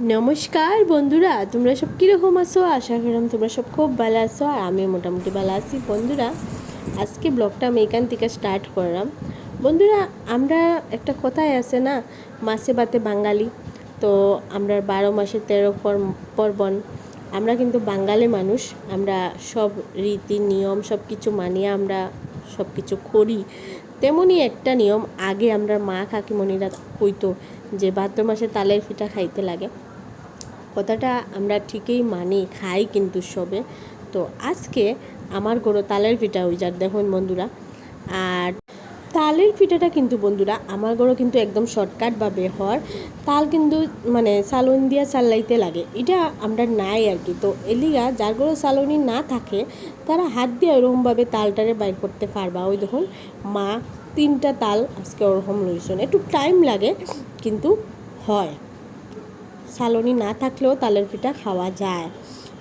নমস্কার বন্ধুরা, তোমরা সব কীরকম আছো? আশা করলাম তোমরা সব খুব ভালো আছো আর আমিও মোটামুটি ভালো আছি। বন্ধুরা, আজকে ব্লগটা আমি এখান থেকে স্টার্ট করলাম। বন্ধুরা, আমরা একটা কথাই আছে না মাসে বাতে বাঙালি। তো আমরা বারো মাসে তেরো পর- পার্বণ। আমরা কিন্তু বাঙালি মানুষ। আমরা সব রীতি, নিয়ম সব কিছু মানিয়ে আমরা সব কিছু করি। তেমনই একটা নিয়ম, আগে আমরা মা কাকিমণিরা কইতো যে ভাদ্র মাসে তালের পিঠা খাইতে লাগে। কথাটা আমরা ঠিকই মানি, খাই কিন্তু সবে। তো আজকে আমার গরো তালের পিঠা যার দেখুন বন্ধুরা। আর তালের পিঠাটা কিন্তু বন্ধুরা, আমার গরো কিন্তু একদম শর্টকাটভাবে হর তাল কিন্তু মানে চালন দিয়া চাল্লাইতে লাগে, এটা আমরা নাই আর কি। তো এলিগা, যার গরো চালনি না থাকে, তারা হাত দিয়ে ওরকমভাবে তালটারে বাইর করতে পারবা। ওই দেখুন, মা তিনটা তাল আজকে ওরকম লইছেন। একটু টাইম লাগে, কিন্তু হয়। সালনি না থাকলেও তালের পিঠা খাওয়া যায়।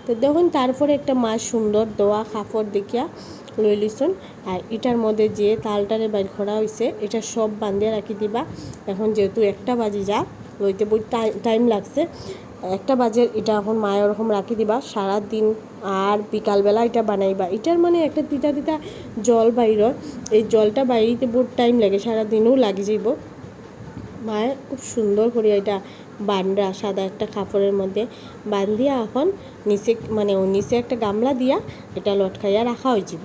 তো দেখুন, তারপরে একটা মাছ সুন্দর দোয়া কাপড় দেখিয়া লই লিছুন আর এটার মধ্যে যে তালটারে বাইর করা হয়েছে এটা সব বান্ধিয়ে রাখি দিবা। এখন যেহেতু একটা বাজি যা, লইতে বই টাইম লাগছে। একটা বাজে এটা এখন মায় ওরকম রাখি দিবা সারা দিন আর বিকালবেলা এটা বানাইবা। এটার মানে একটা তিতা তিতা জল বাইর এই জলটা বাইরিতে বহুত টাইম লাগে সারা দিনও লাগে যাইব। মায়ে খুব সুন্দর করে এটা বান্ডা, সাদা একটা কাপড়ের মধ্যে বান্ধিয়া এখন নিচে মানে নিচে একটা গামলা দিয়া এটা লটকাইয়া রাখা হয়েছিল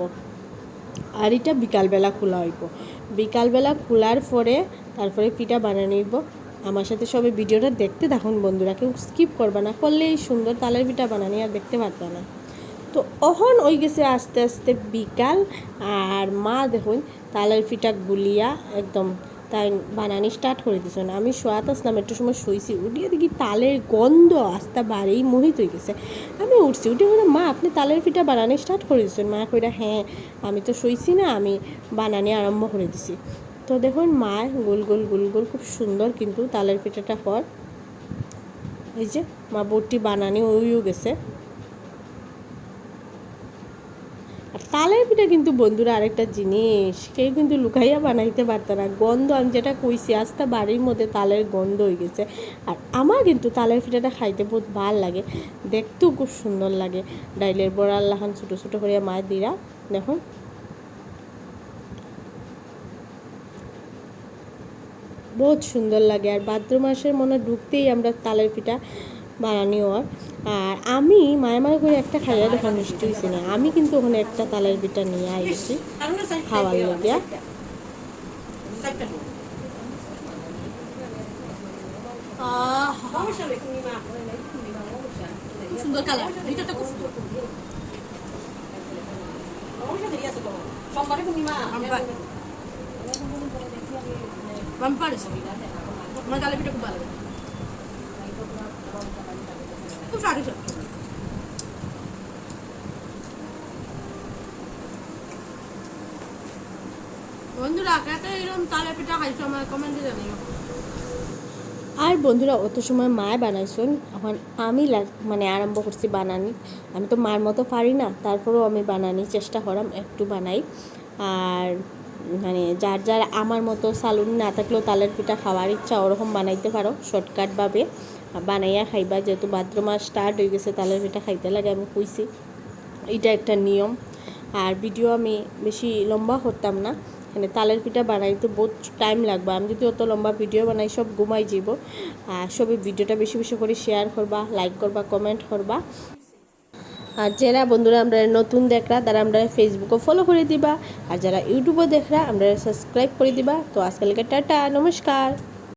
আর এটা বিকালবেলা খোলা হইব। বিকালবেলা খোলার পরে তারপরে পিঠা বানানো হইব। আমার সাথে সবাই ভিডিওটা দেখতে দেখুন বন্ধুরা, কেউ স্কিপ করবে না। করলে এই সুন্দর তালের পিঠা বানানি আর দেখতে পারবে না। তো অহন ওই গেছে আস্তে আস্তে বিকাল। আর মা দেখুন তালের পিঠা গুলিয়া একদম তাই বানানি স্টার্ট করে দিছে না। আমি শোয়াত আসলাম, একটু সময় শুয়েছি উঠিয়ে দেখি তালের গন্ধ আস্তা বাড়েই মোহিত হয়ে গেছে। আমি উঠছি, উঠে বলে মা, আপনি তালের পিঠা বানানি স্টার্ট করে দিচ্ছেন মা কইরা হ্যাঁ আমি তো শুইছি না, আমি বানানি আরম্ভ করে দিছি। তো দেখুন, মা গোল গোল গোল গোল খুব সুন্দর কিন্তু তালের পিঠাটা পর, এই যে মা বটি বানানি ওইও গেছে আর তালের পিঠা কিন্তু বন্ধুরা আরেকটা জিনিস, কেউ কিন্তু লুকাইয়া বানাইতে পারতো না। গন্ধ, আমি যেটা কইছি আস্তে বাড়ির মধ্যে তালের গন্ধ হয়ে গেছে। আর আমার কিন্তু তালের পিঠাটা খাইতে বহুত ভালো লাগে, দেখতেও খুব সুন্দর লাগে। ডাইলের বড়া আল্লাহান ছোটো ছোটো করে মায়ের দিরা দেখুন বহুত সুন্দর লাগে। আর ভাদ্র মাসের মনে ঢুকতেই আমরা তালের পিঠা বানানি হওয়ার আর আমি মায়া মায়া করে একটা খাইয়া মিষ্টি হয়েছি না। আমি কিন্তু ওখানে একটা তালের পিঠা নিয়ে আইছি খাওয়ার লাগিয়া সুন্দর কালার ভিতরটা খুব সুন্দর সোমবারে পূর্ণিমা আমার গালে পিঠা খুব ভালো বন্ধুরা আমার আর বন্ধুরা, অত সময় মায় বানাইছেন এখন আমি মানে আরম্ভ করছি বানানি। আমি তো মার মতো পারি না, তারপরেও আমি বানানি চেষ্টা করাম, একটু বানাই। আর মানে যার যার আমার মতো সালুন না থাকলেও তালের পিঠা খাওয়ার ইচ্ছা ওরকম বানাইতে পারো শর্টকাটভাবে বানাইয়া খাইবা, যেহেতু ভাদ্র মাস স্টার্ট হয়ে গেছে, তালের পিঠা খাইতে লাগে আমি কইছি। এটা একটা নিয়ম। আর ভিডিও আমি বেশি লম্বা করতাম না। মানে তালের পিঠা বানাইতে বহুত টাইম লাগবে। আমি যদি অত লম্বা ভিডিও বানাই, সব ঘুমাই যাব আর সবে ভিডিওটা বেশি বেশি করে শেয়ার করবা লাইক করবা কমেন্ট করবা। আর যারা বন্ধুরা আমরা নতুন দেখরা, তারা আমরা ফেসবুকও ফলো করে দিবা। আর যারা ইউটিউবও দেখরা, আমরা সাবস্ক্রাইব করে দিবা। তো আজকালকে টাটা, নমস্কার।